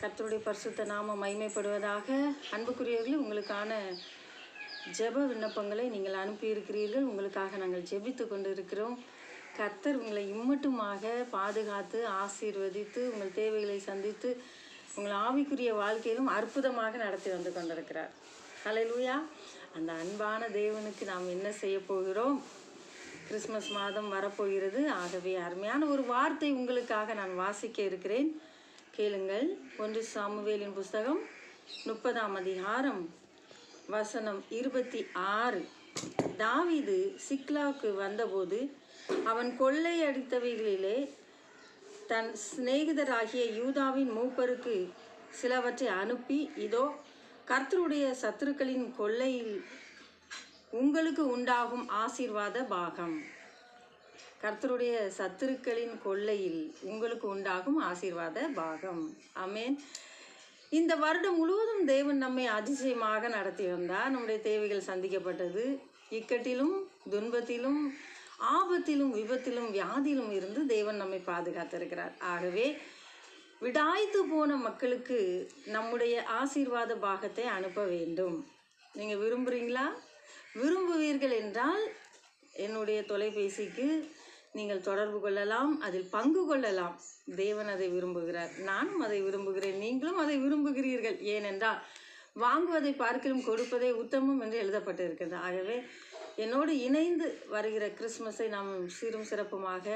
கர்த்தருடைய பரிசுத்த நாம மைமைப்படுவதாக அன்புக்குரியவர்களே உங்களுக்கான ஜெப விண்ணப்பங்களை நீங்கள் அனுப்பியிருக்கிறீர்கள். உங்களுக்காக நாங்கள் ஜெபித்து கொண்டு இருக்கிறோம் கர்த்தர் உங்களை இம்மட்டுமாக பாதுகாத்து ஆசீர்வதித்து உங்கள் தேவைகளை சந்தித்து உங்கள் ஆவிக்குரிய வாழ்க்கையிலும் அற்புதமாக நடத்தி வந்து கொண்டிருக்கிறார். ஹalleluya அந்த அன்பான தேவனுக்கு நாம் என்ன செய்ய போகிறோம்? கிறிஸ்மஸ் மாதம் வரப்போகிறது. ஆகவே அருமையான ஒரு வார்த்தை உங்களுக்காக நான் வாசிக்க இருக்கிறேன். கேளுங்கள். ஒன்று சாமுவேலின் புஸ்தகம் முப்பதாம் அதிகாரம் வசனம் இருபத்தி ஆறு. தாவிது சிக்லாவுக்கு வந்தபோது அவன் கொள்ளையடித்தவைகளிலே தன் சிநேகிதராகிய யூதாவின் மூப்பருக்கு சிலவற்றை அனுப்பி இதோ கர்த்தருடைய சத்துருக்களின் கொள்ளையில் உங்களுக்கு உண்டாகும் ஆசீர்வாத பாகம். கர்த்தருடைய சத்துருக்களின் கொள்ளையில் உங்களுக்கு உண்டாகும் ஆசீர்வாத பாகம். அமேன் இந்த வருடம் முழுவதும் தேவன் நம்மை அதிசயமாக நடத்தி வந்தார் நம்முடைய தேவைகள் சந்திக்கப்பட்டது. இக்கட்டிலும் துன்பத்திலும் ஆபத்திலும் விபத்திலும் வியாதியிலும் இருந்து தேவன் நம்மை பாதுகாத்திருக்கிறார். ஆகவே விடாய்த்து போன மக்களுக்கு நம்முடைய ஆசீர்வாத பாகத்தை அனுப்ப வேண்டும். நீங்கள் விரும்புகிறீங்களா விரும்புவீர்கள் என்றால் என்னுடைய தொலைபேசிக்கு நீங்கள் தொடர்பு கொள்ளலாம் அதில் பங்கு கொள்ளலாம். தேவன் அதை விரும்புகிறார். நானும் அதை விரும்புகிறேன். நீங்களும் அதை விரும்புகிறீர்கள். ஏனென்றால் வாங்குவதை பார்க்கலும் கொடுப்பதே உத்தமம் என்று எழுதப்பட்டு இருக்கிறது ஆகவே என்னோடு இணைந்து வருகிற கிறிஸ்மஸை நாம் சீரும் சிறப்புமாக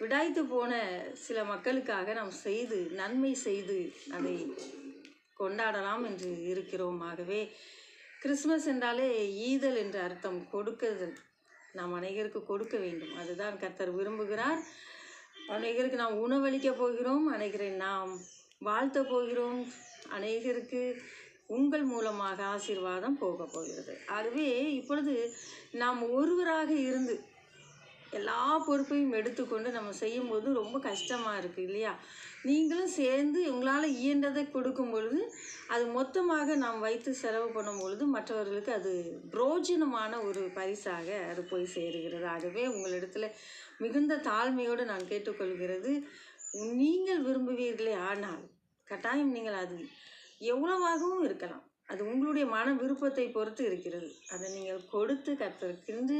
விடாய்த்து போன சில மக்களுக்காக நாம் செய்து நன்மை செய்து அதை கொண்டாடலாம் என்று இருக்கிறோம். ஆகவே கிறிஸ்மஸ் என்றாலே ஈதல் என்ற அர்த்தம். கொடுக்குதல். நாம் அநேகருக்கு கொடுக்க வேண்டும். அதுதான் கர்த்தர் விரும்புகிறார். அநேகருக்கு நாம் உணவளிக்க போகிறோம். அநேகரை நாம் வாழ்த்த போகிறோம். அநேகருக்கு உங்கள் மூலமாக ஆசீர்வாதம் போக போகிறது. ஆகவே இப்பொழுது நாம் ஒருவராக இருந்து எல்லா பொறுப்பையும் எடுத்துக்கொண்டு நம்ம செய்யும்போது ரொம்ப கஷ்டமாக இருக்குது இல்லையா? நீங்களும் சேர்ந்து உங்களால் இயன்றதை கொடுக்கும் பொழுது அது மொத்தமாக நாம் வைத்து செலவு பண்ணும் பொழுது மற்றவர்களுக்கு அது புரோஜனமான ஒரு பரிசாக அது போய் சேருகிறது. ஆகவே உங்களிடத்தில் மிகுந்த தாழ்மையோடு நான் கேட்டுக்கொள்கிறது. நீங்கள் விரும்புவீர்களே ஆனால் கட்டாயம் நீங்கள் அது எவ்வளவாகவும் இருக்கலாம். அது உங்களுடைய மன விருப்பத்தை பொறுத்து இருக்கிறது. அதை நீங்கள் கொடுத்து கற்றுக்கின்று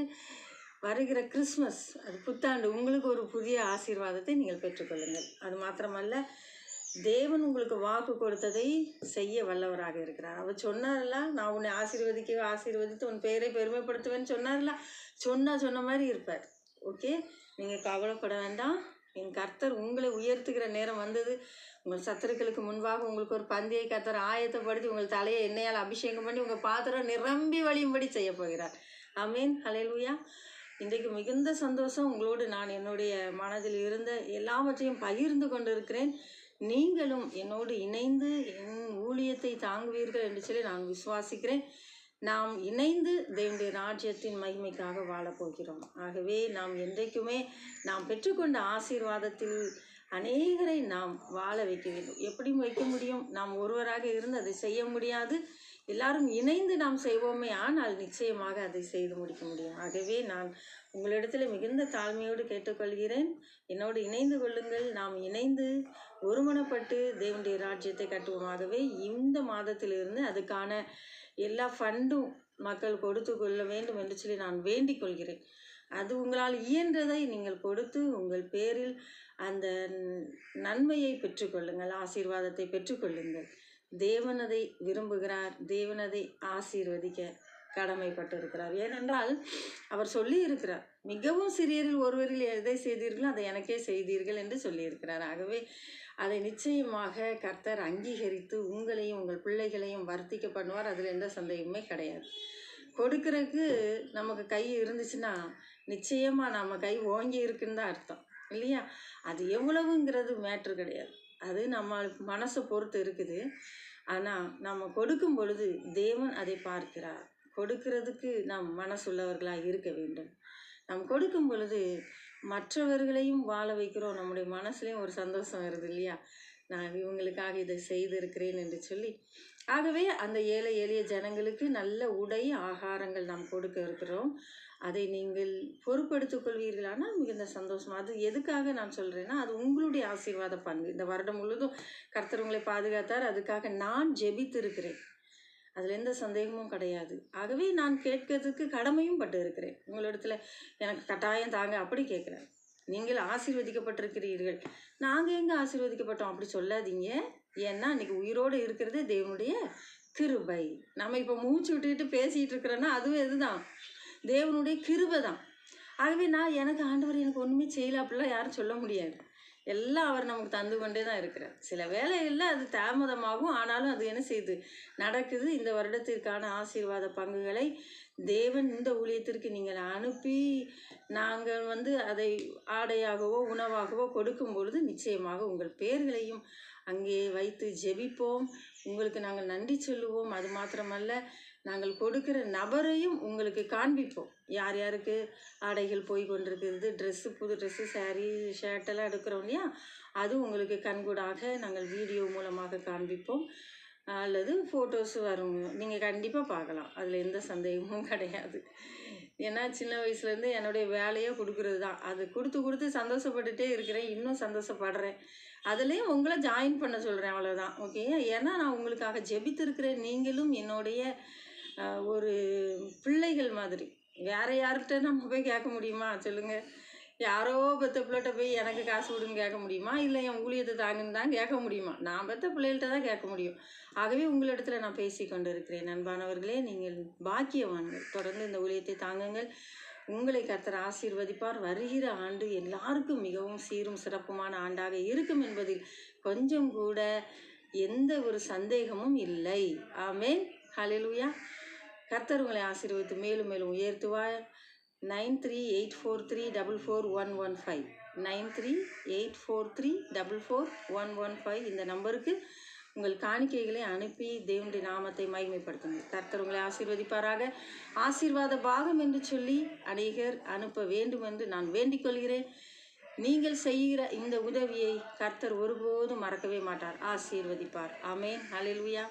வருகிற கிறிஸ்மஸ் அது புத்தாண்டு உங்களுக்கு ஒரு புதிய ஆசீர்வாதத்தை நீங்கள் பெற்றுக்கொள்ளுங்கள். அது மாத்திரமல்ல தேவன் உங்களுக்கு வாக்கு கொடுத்ததை செய்ய வல்லவராக இருக்கிறார். அவர் சொன்னார்ல நான் உன்னை ஆசீர்வதிக்க ஆசீர்வதித்து உன் பெயரை பெருமைப்படுத்துவேன்னு சொன்னார்ல சொன்னால் சொன்ன மாதிரி இருப்பார். ஓகே? நீங்கள் கவலைப்பட வேண்டாம். என் கர்த்தர் உங்களை உயர்த்துகிற நேரம் வந்தது. உங்கள் சத்துருக்களுக்கு முன்பாக உங்களுக்கு ஒரு பந்தியை கர்த்தர் ஆயத்தப்படுத்தி உங்கள் தலையை எண்ணெயால் அபிஷேகம் பண்ணி உங்கள் பாத்திரம் நிரம்பி வழியும்படி செய்ய போகிறார். அமீன் ஹalleluya. இன்றைக்கு மிகுந்த சந்தோஷம் உங்களோடு நான் என்னுடைய மனதில் இருந்த எல்லாவற்றையும் பகிர்ந்து கொண்டிருக்கிறேன். நீங்களும் என்னோடு இணைந்து என் ஊழியத்தை தாங்குவீர்கள் என்று சொல்லி நான் விசுவாசிக்கிறேன். நாம் இணைந்து தேவனுடைய ராஜ்யத்தின் மகிமைக்காக வாழப்போகிறோம் ஆகவே நாம் என்றைக்குமே நாம் பெற்றுக்கொண்ட ஆசீர்வாதத்தில் அநேகரை நாம் வாழ வைக்க வேண்டும். எப்படி வைக்க முடியும். நாம் ஒருவராக இருந்து அதை செய்ய முடியாது. எல்லாரும் இணைந்து நாம் செய்வோமே ஆனால் நிச்சயமாக அதை செய்து முடிக்க முடியும். ஆகவே நான் உங்களிடத்தில் மிகுந்த தாழ்மையோடு கேட்டுக்கொள்கிறேன். என்னோடு இணைந்து கொள்ளுங்கள். நாம் இணைந்து ஒருமனப்பட்டு தேவனுடைய ராஜ்யத்தை கட்டுவோமாகவே இந்த மாதத்திலிருந்து அதுக்கான எல்லா ஃபண்டும் மக்கள் கொடுத்து கொள்ள வேண்டும் என்று சொல்லி நான் வேண்டிக் கொள்கிறேன். அது உங்களால் இயன்றதை நீங்கள் கொடுத்து உங்கள் பேரில் அந்த நன்மையை பெற்றுக்கொள்ளுங்கள் ஆசீர்வாதத்தை பெற்றுக்கொள்ளுங்கள் தேவன் அதை விரும்புகிறார் தேவன் அதை ஆசீர்வதிக்க கடமைப்பட்டிருக்கிறார். ஏனென்றால் அவர் சொல்லி இருக்கிறார் மிகவும் சிறியரில் ஒருவரில் எதை செய்தீர்களோ அதை எனக்கே செய்தீர்கள் என்று சொல்லியிருக்கிறார். ஆகவே அதை நிச்சயமாக கர்த்தர் அங்கீகரித்து உங்களையும் உங்கள் பிள்ளைகளையும் வர்த்திக்க பண்ணுவார். அதில் எந்த சந்தேகமே கிடையாது. கொடுக்கறதுக்கு நமக்கு கை இருந்துச்சுன்னா நிச்சயமாக நம்ம கை ஓங்கி இருக்குன்னு தான் அர்த்தம். இல்லையா? அது எவ்வளவுங்கிறது மேட்ரு கிடையாது. அது நம்ம மனசை பொறுத்து இருக்குது. ஆனால் நம்ம கொடுக்கும் பொழுது தேவன் அதை பார்க்கிறார். கொடுக்கிறதுக்கு நாம் மனசுள்ளவர்களாக இருக்க வேண்டும். நாம் கொடுக்கும் பொழுது மற்றவர்களையும் வாழ வைக்கிறோம். நம்முடைய மனசுலேயும் ஒரு சந்தோஷம் வருது இல்லையா? நான் இவங்களுக்காக இதை செய்திருக்கிறேன் என்று சொல்லி ஆகவே அந்த ஏழை எளிய ஜனங்களுக்கு நல்ல உடை ஆகாரங்கள் நாம் கொடுக்க இருக்கிறோம். அதை நீங்கள் பொறுப்படுத்திக் கொள்வீர்களானால் மிகுந்த சந்தோஷம். அது எதுக்காக நான் சொல்கிறேன்னா அது உங்களுடைய ஆசீர்வாத பங்கு. இந்த வருடம் முழுவதும் கர்த்தர் உங்களை பாதுகாத்தார். அதுக்காக நான் ஜெபித்து இருக்கிறேன் அதில் எந்த சந்தேகமும் கிடையாது. ஆகவே நான் கேட்கறதுக்கு கடமையும் பட்டு இருக்கிறேன் உங்களிடத்துல எனக்கு கட்டாயம் தாங்க அப்படி கேட்குறேன் நீங்கள் ஆசீர்வதிக்கப்பட்டிருக்கிறீர்கள். நாங்கள் எங்கே ஆசீர்வதிக்கப்பட்டோம்? அப்படி சொல்லாதீங்க. ஏன்னா இன்னைக்கு உயிரோடு இருக்கிறதே தேவனுடைய கிருபை. நம்ம இப்போ மூச்சு விட்டுக்கிட்டு பேசிகிட்டு இருக்கிறோன்னா அதுவும் இதுதான் தேவனுடைய கிருபை தான் ஆகவே நான் எனக்கு ஆண்டவர் எனக்கு ஒன்றுமே செய்யல அப்படிலாம் யாரும் சொல்ல முடியாது. எல்லாம் அவர் நமக்கு தந்து கொண்டே தான் இருக்கிறார். சில வேலைகளில் அது தாமதமாகும். ஆனாலும் அது என்ன செய்யுது நடக்குது. இந்த வருடத்திற்கான ஆசீர்வாத பங்குகளை தேவன் இந்த ஊழியத்திற்கு நீங்கள் அனுப்பி நாங்கள் வந்து அதை ஆடையாகவோ உணவாகவோ கொடுக்கும் பொழுது நிச்சயமாக உங்கள் பெயர்களையும் அங்கே வைத்து ஜெபிப்போம். உங்களுக்கு நாங்கள் நன்றி சொல்லுவோம். அது மாத்திரமல்ல நாங்கள் கொடுக்கிற நபரையும் உங்களுக்கு காண்பிப்போம். யார் யாருக்கு ஆடைகள் போய் கொண்டிருக்கிறது ட்ரெஸ்ஸு புது ட்ரெஸ்ஸு சாரீ ஷர்ட் எல்லாம் எடுக்கிறோம் இல்லையா? அது உங்களுக்கு கண்கூடாக நாங்கள் வீடியோ மூலமாக காண்பிப்போம். அல்லது ஃபோட்டோஸ் வரும். நீங்கள் கண்டிப்பாக பார்க்கலாம். அதில் எந்த சந்தேகமும் கிடையாது. ஏன்னா சின்ன வயசுலேருந்து என்னுடைய வேலையே கொடுக்குறது தான் அது கொடுத்து கொடுத்து சந்தோஷப்பட்டுட்டே இருக்கிறேன். இன்னும் சந்தோஷப்படுறேன். அதுலேயும் உங்களை ஜாயின் பண்ண சொல்கிறேன் அவ்வளோதான் ஓகே ஏன்னா நான் உங்களுக்காக ஜெபித்திருக்கிறேன் நீங்களும் என்னுடைய ஒரு பிள்ளைகள் மாதிரி. வேறு யார்கிட்ட நம்ம போய் கேட்க முடியுமா? சொல்லுங்கள் யாரோ பெத்த பிள்ளைகிட்ட போய் எனக்கு காசு விடுன்னு கேட்க முடியுமா? இல்லை என் ஊழியத்தை தாங்கன்னு தான் கேட்க முடியுமா? நான் பெற்ற பிள்ளைகள்கிட்ட தான் கேட்க முடியும். ஆகவே உங்களிடத்துல நான் பேசி கொண்டு இருக்கிறேன் நண்பானவர்களே நீங்கள் பாக்கியவான்கள். தொடர்ந்து இந்த ஊழியத்தை தாங்குங்கள். உங்களை கர்த்தர் ஆசீர்வதிப்பார். வருகிற ஆண்டு எல்லாருக்கும் மிகவும் சீரும் சிறப்புமான ஆண்டாக இருக்கும் என்பதில் கொஞ்சம் கூட எந்த ஒரு சந்தேகமும் இல்லை. ஆமே ஹலெலுயா கர்த்தர் உங்களை ஆசீர்வதித்து மேலும் மேலும் உயர்த்துவார். Nine three eight four three double four one one five. Nine three eight four three double four one one five இந்த நம்பருக்கு உங்கள் காணிக்கைகளை அனுப்பி தேவனுடைய நாமத்தை மகிமைப்படுத்துங்கள். கர்த்தர் உங்களை ஆசீர்வதிப்பாராக. ஆசீர்வாத பாகம் என்று சொல்லி அநேகர் அனுப்ப வேண்டும் என்று நான் வேண்டிக் கொள்கிறேன் நீங்கள் செய்கிற இந்த உதவியை கர்த்தர் ஒருபோதும் மறக்கவே மாட்டார். ஆசீர்வதிப்பார். ஆமென். அலில்வியா